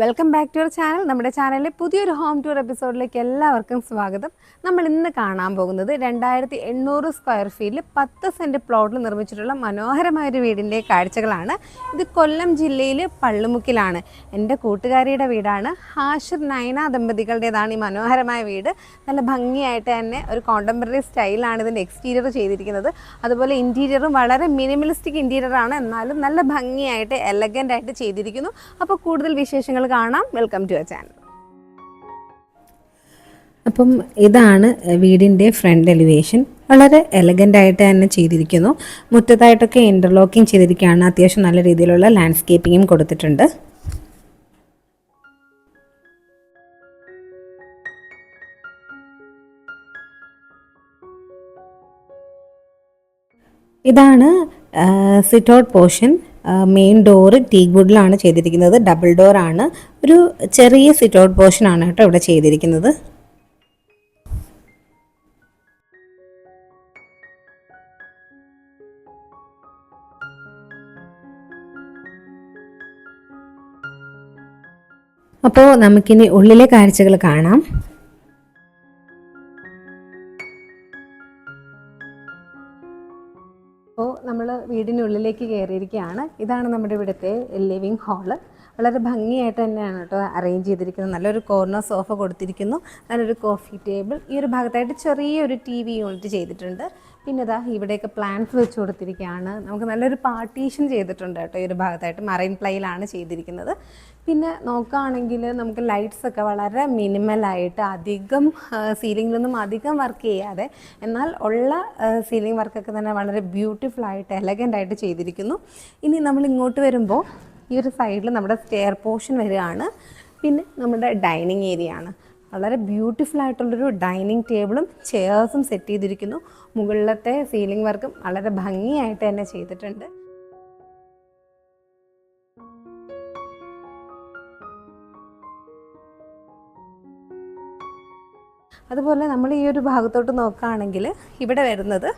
Welcome back to your channel നമ്മുടെ ചാനലിലെ പുതിയൊരു ഹോം ടൂർ എപ്പിസോഡിലേക്ക് എല്ലാവർക്കും സ്വാഗതം. നമ്മൾ ഇന്ന് കാണാൻ പോകുന്നത് രണ്ടായിരത്തി എണ്ണൂറ് സ്ക്വയർ ഫീറ്റിൽ പത്ത് സെന്റ് പ്ലോട്ടിൽ നിർമ്മിച്ചിട്ടുള്ള മനോഹരമായ ഒരു വീടിന്റെ കാഴ്ചകളാണ്. ഇത് കൊല്ലം ജില്ലയിൽ പള്ളുമുക്കിലാണ്. എന്റെ കൂട്ടുകാരിയുടെ വീടാണ്. ഹാഷിർ നയന ദമ്പതികളുടേതാണ് ഈ മനോഹരമായ വീട്. നല്ല ഭംഗിയായിട്ട് തന്നെ ഒരു കോണ്ടംപററി സ്റ്റൈലാണ് ഇതിന്റെ എക്സ്റ്റീരിയർ ചെയ്തിരിക്കുന്നത്. അതുപോലെ ഇന്റീരിയറും വളരെ മിനിമലിസ്റ്റിക് ഇന്റീരിയറാണ് എന്നാലും നല്ല ഭംഗിയായിട്ട് എലഗന്റ് ആയിട്ട് ചെയ്തിരിക്കുന്നു. അപ്പോൾ കൂടുതൽ വിശേഷങ്ങൾ കാണാം. വെൽക്കം ടു എ ചാനൽ അപ്പം ഇതാണ് വീടിന്റെ ഫ്രണ്ട് എലിവേഷൻ. വളരെ എലഗന്റ് ആയിട്ട് തന്നെ ചെയ്തിരിക്കുന്നു. മുറ്റത്തായിട്ടൊക്കെ ഇന്റർലോക്കിംഗ് ചെയ്തിരിക്കുകയാണ്. അത്യാവശ്യം നല്ല രീതിയിലുള്ള ലാൻഡ്സ്കേപ്പിങ്ങും കൊടുത്തിട്ടുണ്ട്. ഇതാണ് sit out portion main door teak വുഡിലാണ് ചെയ്തിരിക്കുന്നത്. ഡബിൾ ഡോർ ആണ്. ഒരു ചെറിയ സിറ്റ് ഔട്ട് പോർഷൻ ആണ് കേട്ടോ ഇവിടെ ചെയ്തിരിക്കുന്നത്. അപ്പോൾ നമുക്കിനി ഉള്ളിലെ കാഴ്ചകൾ കാണാം. ഇതാണ് നമ്മുടെ ഇവിടുത്തെ ലിവിങ് ഹാൾ വളരെ ഭംഗിയായിട്ട് തന്നെയാണ് കേട്ടോ അറേഞ്ച് ചെയ്തിരിക്കുന്നത്. നല്ലൊരു കോർണർ സോഫ കൊടുത്തിരിക്കുന്നു. നല്ലൊരു കോഫി ടേബിൾ ഈ ഒരു ഭാഗത്തായിട്ട് ചെറിയൊരു ടി വി യൂണിറ്റ് ചെയ്തിട്ടുണ്ട്. പിന്നെ ഇതാ ഇവിടെയൊക്കെ പ്ലാന്റ്സ് വെച്ച് കൊടുത്തിരിക്കുകയാണ് നമുക്ക് നല്ലൊരു പാർട്ടീഷൻ ചെയ്തിട്ടുണ്ട് കേട്ടോ ഈ ഒരു ഭാഗത്തായിട്ട്. മറൈൻ പ്ലൈയിലാണ് ചെയ്തിരിക്കുന്നത്. പിന്നെ നോക്കുകയാണെങ്കിൽ നമുക്ക് ലൈറ്റ്സ് ഒക്കെ വളരെ മിനിമലായിട്ട് അധികം സീലിങ്ങിലൊന്നും അധികം വർക്ക് ചെയ്യാതെ എന്നാൽ ഉള്ള സീലിംഗ് വർക്കൊക്കെ തന്നെ വളരെ ബ്യൂട്ടിഫുൾ ആയിട്ട് എലഗന്റ് ആയിട്ട് ചെയ്തിരിക്കുന്നു. ഇനി നമ്മൾ ഇങ്ങോട്ട് വരുമ്പോൾ ഈ ഒരു സൈഡിൽ നമ്മുടെ സ്റ്റെയർ പോർഷൻ വരികയാണ്. പിന്നെ നമ്മുടെ ഡൈനിങ് ഏരിയ ആണ്. വളരെ ബ്യൂട്ടിഫുൾ ആയിട്ടുള്ളൊരു ഡൈനിങ് ടേബിളും ചെയർസും സെറ്റ് ചെയ്തിരിക്കുന്നു. മുകളിലത്തെ സീലിംഗ് വർക്കും വളരെ ഭംഗിയായിട്ട് തന്നെ ചെയ്തിട്ടുണ്ട്. അതുപോലെ നമ്മൾ ഈ ഒരു ഭാഗത്തോട്ട് നോക്കുകയാണെങ്കിൽ ഇവിടെ വരുന്നത്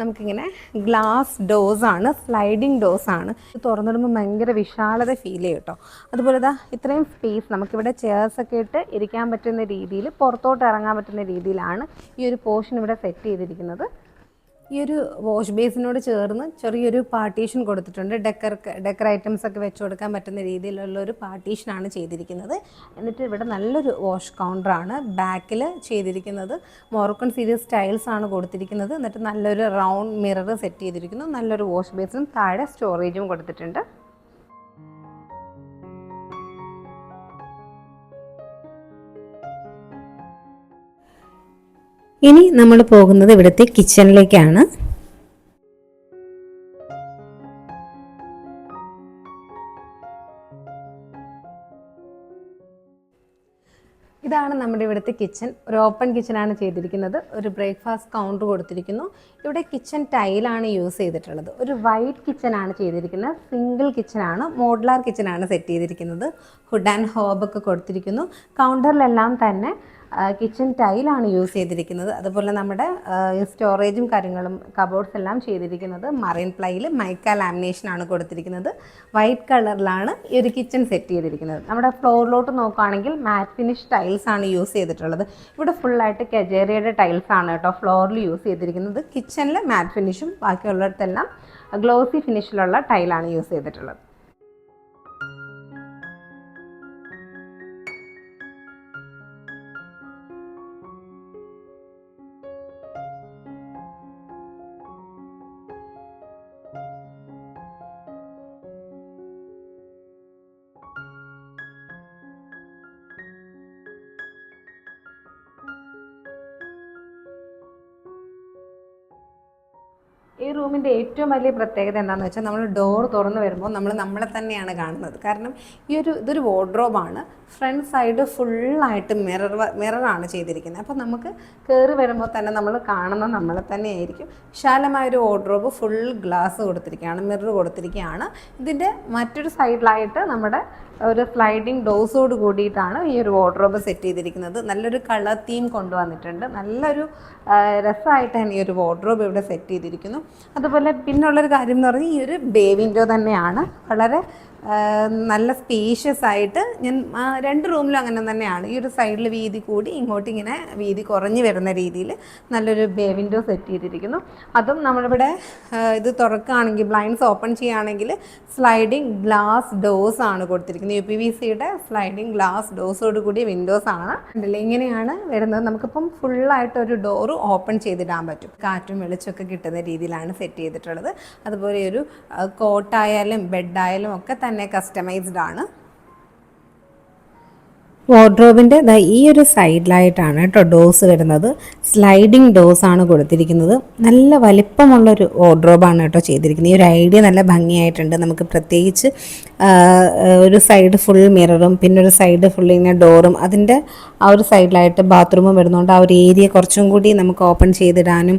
നമുക്കിങ്ങനെ ഗ്ലാസ് ഡോസ് ആണ് സ്ലൈഡിങ് ഡോസ് ആണ്. ഇത് തുറന്നിടുമ്പോൾ ഭയങ്കര വിശാലത ഫീൽ ചെയ്യും കേട്ടോ. അതുപോലെ ഇതാ ഇത്രയും സ്പേസ് നമുക്കിവിടെ ചെയർസ് ഒക്കെ ഇട്ട് ഇരിക്കാൻ പറ്റുന്ന രീതിയിൽ പുറത്തോട്ട് ഇറങ്ങാൻ പറ്റുന്ന രീതിയിലാണ് ഈ ഒരു പോർഷൻ ഇവിടെ സെറ്റ് ചെയ്തിരിക്കുന്നത്. ഈ ഒരു വാഷ് ബേസിനോട് ചേർന്ന് ചെറിയൊരു പാർട്ടീഷൻ കൊടുത്തിട്ടുണ്ട്. ഡെക്കർ ഡെക്കർ ഐറ്റംസ് ഒക്കെ വെച്ച് കൊടുക്കാൻ പറ്റുന്ന രീതിയിലുള്ള ഒരു പാർട്ടീഷനാണ് ചെയ്തിരിക്കുന്നത്. എന്നിട്ട് ഇവിടെ നല്ലൊരു വാഷ് കൗണ്ടറാണ് ബാക്കിൽ ചെയ്തിരിക്കുന്നത്. മോറോക്കൺ സീരീസ് സ്റ്റൈൽസ് ആണ് കൊടുത്തിരിക്കുന്നത്. എന്നിട്ട് നല്ലൊരു റൗണ്ട് മിറർ സെറ്റ് ചെയ്തിരിക്കുന്നു. നല്ലൊരു വാഷ് ബേസിനും താഴെ സ്റ്റോറേജും കൊടുത്തിട്ടുണ്ട്. ഇനി നമ്മൾ പോകുന്നത് ഇവിടുത്തെ കിച്ചണിലേക്കാണ് ഇതാണ് നമ്മുടെ ഇവിടുത്തെ കിച്ചൺ ഒരു ഓപ്പൺ കിച്ചണാണ് ചെയ്തിരിക്കുന്നത്. ഒരു ബ്രേക്ക്ഫാസ്റ്റ് കൗണ്ടർ കൊടുത്തിരിക്കുന്നു. ഇവിടെ കിച്ചൺ ടൈലാണ് യൂസ് ചെയ്തിട്ടുള്ളത്. ഒരു വൈറ്റ് കിച്ചൺ ആണ് ചെയ്തിരിക്കുന്നത്. സിംഗിൾ കിച്ചൺ ആണ്. മോഡുലാർ ആണ് സെറ്റ് ചെയ്തിരിക്കുന്നത്. ഹുഡ് ആൻഡ് ഹോബ് ഒക്കെ കൊടുത്തിരിക്കുന്നു. കൗണ്ടറിലെല്ലാം തന്നെ കിച്ചൺ ടൈലാണ് യൂസ് ചെയ്തിരിക്കുന്നത്. അതുപോലെ നമ്മുടെ സ്റ്റോറേജും കാര്യങ്ങളും കബോർഡ്സ് എല്ലാം ചെയ്തിരിക്കുന്നത് മറൈൻ പ്ലൈയിൽ മൈക്ക ലാമിനേഷനാണ് കൊടുത്തിരിക്കുന്നത്. വൈറ്റ് കളറിലാണ് ഈ ഒരു കിച്ചൺ സെറ്റ് ചെയ്തിരിക്കുന്നത്. നമ്മുടെ ഫ്ലോറിലോട്ട് നോക്കുകയാണെങ്കിൽ മാറ്റ് ഫിനിഷ് ടൈൽസ് ആണ് യൂസ് ചെയ്തിട്ടുള്ളത്. ഇവിടെ ഫുള്ളായിട്ട് കെജേറിയയുടെ ടൈൽസ് ആണ് കേട്ടോ ഫ്ലോറിൽ യൂസ് ചെയ്തിരിക്കുന്നത്. കിച്ചണിൽ മാറ്റ് ഫിനിഷും ബാക്കിയുള്ളിടത്തെല്ലാം ഗ്ലോസി ഫിനിഷിലുള്ള ടൈലാണ് യൂസ് ചെയ്തിട്ടുള്ളത്. ഈ റൂമിന്റെ ഏറ്റവും വലിയ പ്രത്യേകത എന്താണെന്ന് വെച്ചാൽ നമ്മൾ ഡോർ തുറന്ന് വരുമ്പോൾ നമ്മൾ നമ്മളെ തന്നെയാണ് കാണുന്നത്. കാരണം ഈ ഒരു ഇതൊരു വാർഡ്രോബാണ് ഫ്രണ്ട് സൈഡ് ഫുള്ളായിട്ട് മിറർ മിററാണ് ചെയ്തിരിക്കുന്നത്. അപ്പോൾ നമുക്ക് കയറി വരുമ്പോൾ തന്നെ നമ്മൾ കാണുന്ന നമ്മളെ തന്നെയായിരിക്കും വിശാലമായൊരു വാർഡ്രോബ് ഫുൾ ഗ്ലാസ് കൊടുത്തിരിക്കുകയാണ് മിറർ കൊടുത്തിരിക്കുകയാണ്. ഇതിന്റെ മറ്റൊരു സൈഡിലായിട്ട് നമ്മുടെ ഒരു സ്ലൈഡിങ് ഡോസോട് കൂടിയിട്ടാണ് ഈ ഒരു വാർഡ്രോബ് സെറ്റ് ചെയ്തിരിക്കുന്നത്. നല്ലൊരു കളർ തീം കൊണ്ടുവന്നിട്ടുണ്ട്. നല്ലൊരു രസമായിട്ടാണ് ഈ ഒരു വാർഡ്രോബ് ഇവിടെ സെറ്റ് ചെയ്തിരിക്കുന്നു. അതുപോലെ പിന്നുള്ളൊരു കാര്യം എന്ന് പറഞ്ഞാൽ ഈ ഒരു ബേ വിൻഡോ തന്നെയാണ്. വളരെ നല്ല സ്പേഷ്യസ് ആയിട്ട് ഞാൻ രണ്ട് റൂമിലും അങ്ങനെ തന്നെയാണ്. ഈ ഒരു സൈഡിൽ വീതി കൂടി ഇങ്ങോട്ട് ഇങ്ങനെ വീതി കുറഞ്ഞു വരുന്ന രീതിയിൽ നല്ലൊരു ബേ വിൻഡോ സെറ്റ് ചെയ്തിരിക്കുന്നു. അതും നമ്മളിവിടെ ഇത് തുറക്കുകയാണെങ്കിൽ ബ്ലൈൻഡ്സ് ഓപ്പൺ ചെയ്യുകയാണെങ്കിൽ സ്ലൈഡിങ് ഗ്ലാസ് ഡോസ് ആണ് കൊടുത്തിരിക്കുന്നത്. യു പി വി സിയുടെ സ്ലൈഡിങ് ഗ്ലാസ് ഡോസോട് കൂടിയ വിൻഡോസ് ആണ്. ഉണ്ടല്ലേ ഇങ്ങനെയാണ് വരുന്നത്. നമുക്കിപ്പം ഫുള്ളായിട്ട് ഒരു ഡോറ് ഓപ്പൺ ചെയ്തിടാൻ പറ്റും. കാറ്റും വെളിച്ചമൊക്കെ കിട്ടുന്ന രീതിയിലാണ് സെറ്റ് ചെയ്തിട്ടുള്ളത്. അതുപോലെ ഒരു കോട്ടായാലും ബെഡായാലും ഒക്കെ തന്നെ കസ്റ്റമൈസ്ഡ് ആണ്. വാർഡ്രോബിന്റെ ഈ ഒരു സൈഡിലായിട്ടാണ് കേട്ടോ ഡോസ് വരുന്നത്. സ്ലൈഡിങ് ഡോസ് ആണ് കൊടുത്തിരിക്കുന്നത്. നല്ല വലിപ്പമുള്ളൊരു വാർഡ്രോബാണ് കേട്ടോ ചെയ്തിരിക്കുന്നത്. ഈ ഒരു ഐഡിയ നല്ല ഭംഗിയായിട്ടുണ്ട്. നമുക്ക് പ്രത്യേകിച്ച് ഒരു സൈഡ് ഫുൾ മിററും പിന്നെ ഒരു സൈഡ് ഫുൾ ഇങ്ങനെ ഡോറും അതിന്റെ ആ ഒരു സൈഡിലായിട്ട് ബാത്റൂമും വരുന്നതുകൊണ്ട് ആ ഒരു ഏരിയ കുറച്ചും കൂടി നമുക്ക് ഓപ്പൺ ചെയ്തിടാനും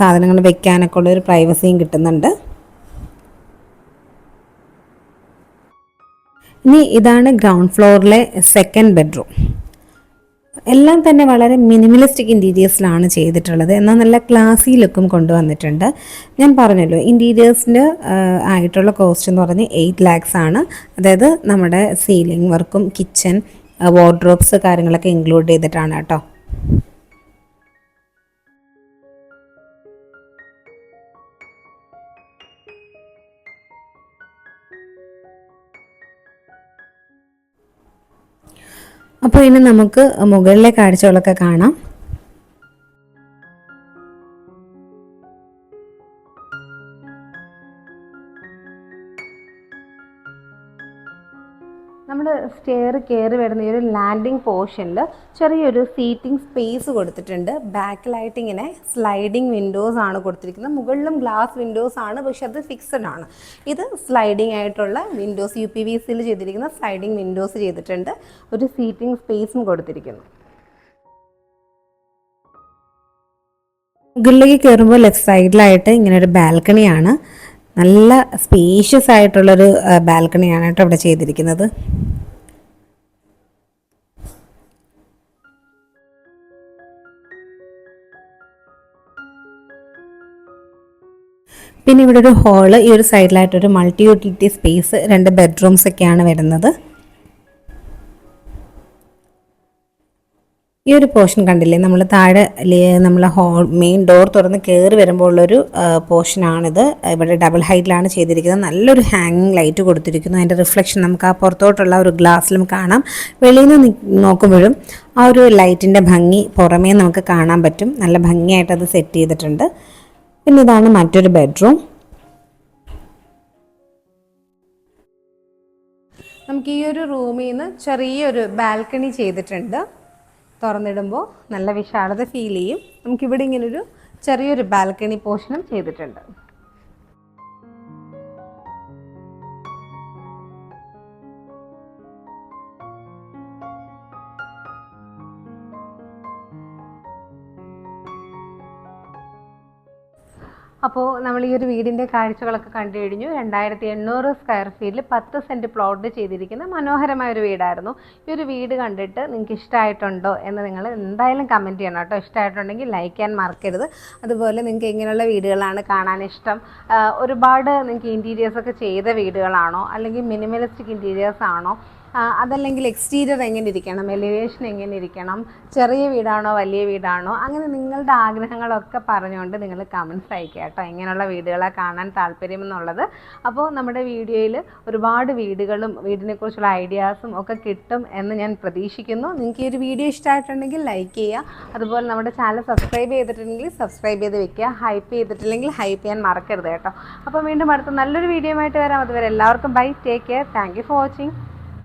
സാധനങ്ങൾ വെക്കാനൊക്കെ ഉള്ള ഒരു പ്രൈവസിയും കിട്ടുന്നുണ്ട്. ഇനി ഇതാണ് ഗ്രൗണ്ട് ഫ്ലോറിലെ സെക്കൻഡ് ബെഡ്റൂം എല്ലാം തന്നെ വളരെ മിനിമലിസ്റ്റിക് ഇന്റീരിയേഴ്സിലാണ് ചെയ്തിട്ടുള്ളത്. എന്നാൽ നല്ല ക്ലാസി ലുക്കും കൊണ്ടുവന്നിട്ടുണ്ട്. ഞാൻ പറഞ്ഞല്ലോ ഇന്റീരിയേഴ്സിന്റെ ആയിട്ടുള്ള കോസ്റ്റ് എന്ന് പറഞ്ഞ് എയ്റ്റ് ലാക്സ് ആണ്. അതായത് നമ്മുടെ സീലിംഗ് വർക്കും കിച്ചൺ വാർഡ്രോബ്സ് കാര്യങ്ങളൊക്കെ ഇൻക്ലൂഡ് ചെയ്തിട്ടാണ് കേട്ടോ. അപ്പോൾ ഇനി നമുക്ക് മുകളിലെ കാഴ്ചകളൊക്കെ കാണാം. സ്റ്റെയർ കയറി വരുന്ന ഈ ഒരു ലാൻഡിങ് പോർഷനിൽ ചെറിയൊരു സീറ്റിംഗ് സ്പേസ് കൊടുത്തിട്ടുണ്ട്. ബാക്കിലായിട്ട് ഇങ്ങനെ സ്ലൈഡിംഗ് വിൻഡോസ് ആണ് കൊടുത്തിരിക്കുന്നത്. മുകളിലും ഗ്ലാസ് വിൻഡോസ് ആണ് പക്ഷെ അത് ഫിക്സഡ് ആണ്. ഇത് സ്ലൈഡിംഗ് ആയിട്ടുള്ള വിൻഡോസ് യു പി വി സിയിൽ ചെയ്തിരിക്കുന്ന സ്ലൈഡിംഗ് വിൻഡോസ് ചെയ്തിട്ടുണ്ട്. ഒരു സീറ്റിംഗ് സ്പേസും കൊടുത്തിരിക്കുന്നു. മുകളിലേക്ക് കയറുമ്പോൾ ലെഫ്റ്റ് സൈഡിലായിട്ട് ഇങ്ങനെ ഒരു ബാൽക്കണിയാണ് നല്ല സ്പേഷ്യസ് ആയിട്ടുള്ളൊരു ബാൽക്കണിയാണ് കേട്ടോ ഇവിടെ ചെയ്തിരിക്കുന്നത്. പിന്നെ ഇവിടെ ഒരു ഹാൾ ഈ ഒരു സൈഡിലായിട്ടൊരു മൾട്ടി യൂട്ടിലിറ്റി സ്പേസ് രണ്ട് ബെഡ്റൂംസ് ഒക്കെയാണ് വരുന്നത്. ഈ ഒരു പോർഷൻ കണ്ടില്ലേ? നമ്മൾ താഴെ നമ്മൾ ഹോൾ മെയിൻ ഡോർ തുറന്ന് കയറി വരുമ്പോൾ ഉള്ളൊരു പോർഷനാണിത് ഇവിടെ ഡബിൾ ഹൈറ്റിലാണ് ചെയ്തിരിക്കുന്നത്. നല്ലൊരു ഹാങ്ങിങ് ലൈറ്റ് കൊടുത്തിരിക്കുന്നു. അതിന്റെ റിഫ്ലക്ഷൻ നമുക്ക് ആ പുറത്തോട്ടുള്ള ഒരു ഗ്ലാസ്സിലും കാണാം. വെളിയിൽ നിന്ന് നോക്കുമ്പോഴും ആ ഒരു ലൈറ്റിന്റെ ഭംഗി പുറമേ നമുക്ക് കാണാൻ പറ്റും. നല്ല ഭംഗിയായിട്ട് അത് സെറ്റ് ചെയ്തിട്ടുണ്ട്. പിന്നെ ഇതാണ് മറ്റൊരു ബെഡ്റൂം. നമുക്ക് ഈ ഒരു റൂമിൽ നിന്ന് ചെറിയൊരു ബാൽക്കണി ചെയ്തിട്ടുണ്ട്. തുറന്നിടുമ്പോൾ നല്ല വിശാലത ഫീൽ ചെയ്യും. നമുക്കിവിടെ ഇങ്ങനൊരു ചെറിയൊരു ബാൽക്കണി പോർഷനും ചെയ്തിട്ടുണ്ട്. അപ്പോൾ നമ്മൾ ഈ ഒരു വീടിന്റെ കാഴ്ചകളൊക്കെ കണ്ടു കഴിഞ്ഞു. രണ്ടായിരത്തി എണ്ണൂറ് സ്ക്വയർ ഫീറ്റിൽ പത്ത് സെന്റ് പ്ലോട്ട് ചെയ്തിരിക്കുന്ന മനോഹരമായ ഒരു വീടായിരുന്നു. ഈ ഒരു വീട് കണ്ടിട്ട് നിങ്ങൾക്ക് ഇഷ്ടമായിട്ടുണ്ടോ എന്ന് നിങ്ങൾ എന്തായാലും കമന്റ് ചെയ്യണം കേട്ടോ. ഇഷ്ടമായിട്ടുണ്ടെങ്കിൽ ലൈക്ക് ചെയ്യാൻ മറക്കരുത്. അതുപോലെ നിങ്ങൾക്ക് എങ്ങനെയുള്ള വീടുകളാണ് കാണാൻ ഇഷ്ടം. ഒരുപാട് നിങ്ങൾക്ക് ഇന്റീരിയേഴ്സൊക്കെ ചെയ്ത വീടുകളാണോ? അല്ലെങ്കിൽ മിനിമലിസ്റ്റിക് ഇന്റീരിയേഴ്സ് ആണോ? അതല്ലെങ്കിൽ എക്സ്റ്റീരിയർ എങ്ങനെ ഇരിക്കണം എലിവേഷൻ എങ്ങനെ ഇരിക്കണം ചെറിയ വീടാണോ വലിയ വീടാണോ അങ്ങനെ നിങ്ങളുടെ ആഗ്രഹങ്ങളൊക്കെ പറഞ്ഞുകൊണ്ട് നിങ്ങൾ കമൻസ് അയക്കുക കേട്ടോ. എങ്ങനെയുള്ള വീടുകളെ കാണാൻ താല്പര്യം എന്നുള്ളത് അപ്പോൾ നമ്മുടെ വീഡിയോയിൽ ഒരുപാട് വീടുകളും വീടിനെക്കുറിച്ചുള്ള ഐഡിയാസും ഒക്കെ കിട്ടും എന്ന് ഞാൻ പ്രതീക്ഷിക്കുന്നു. നിങ്ങൾക്ക് ഈ ഒരു വീഡിയോ ഇഷ്ടമായിട്ടുണ്ടെങ്കിൽ ലൈക്ക് ചെയ്യുക. അതുപോലെ നമ്മുടെ ചാനൽ സബ്സ്ക്രൈബ് ചെയ്തിട്ടുണ്ടെങ്കിൽ സബ്സ്ക്രൈബ് ചെയ്ത് വെക്കുക. ഹൈപ്പ് ചെയ്തിട്ടില്ലെങ്കിൽ ഹൈപ്പ് ചെയ്യാൻ മറക്കരുത് കേട്ടോ. അപ്പോൾ വീണ്ടും അടുത്ത നല്ലൊരു വീഡിയോ ആയിട്ട് വരാം. അതുവരെ എല്ലാവർക്കും bye take care thank you for watching